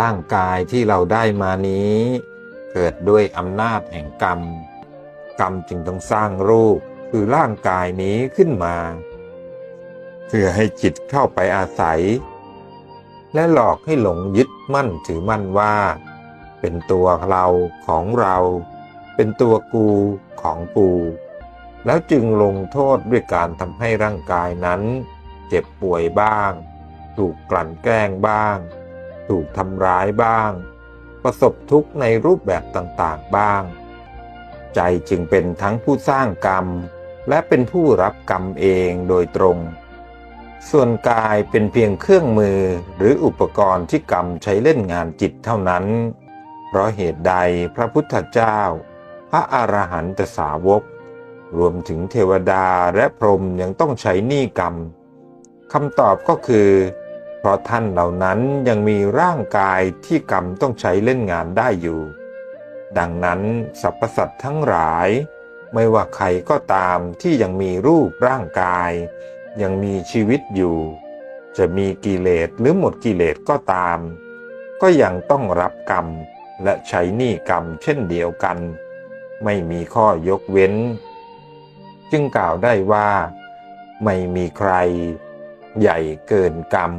ร่างกายที่เราได้มานี้ เกิดด้วยอำนาจแห่งกรรม กรรมจึงต้องสร้างรูปคือร่างกายนี้ขึ้นมา เพื่อให้จิตเข้าไปอาศัย และหลอกให้หลงยึดมั่นถือมั่นว่า เป็นตัวเราของเรา เป็นตัวกูของกู แล้วจึงลงโทษด้วยการทำให้ร่างกายนั้น เจ็บป่วยบ้าง ถูกกลั่นแกล้งบ้าง ถูกทำร้ายบ้าง ประสบทุกข์ในรูปแบบต่างๆบ้าง ใจจึงเป็นทั้งผู้สร้างกรรม และเป็นผู้รับกรรมเองโดยตรง ส่วนกายเป็นเพียงเครื่องมือหรืออุปกรณ์ที่กรรมใช้เล่นงานจิตเท่านั้น เพราะเหตุใดพระพุทธเจ้า พระอรหันตสาวก รวมถึงเทวดาและพรหมยังต้องใช้หนี้กรรมคำตอบก็คือ เพราะท่านเหล่านั้นยังมีร่างกายที่กรรมต้องใช้เล่นงานได้อยู่ ดังนั้นสรรพสัตว์ทั้งหลาย ไม่ว่าใครก็ตามที่ยังมีรูปร่างกาย ยังมีชีวิตอยู่ จะมีกิเลสหรือหมดกิเลสก็ตาม ก็ยังต้องรับกรรมและใช้หนี้กรรมเช่นเดียวกัน ไม่มีข้อยกเว้น จึงกล่าวได้ว่า ไม่มีใคร ใหญ่เกินกรรม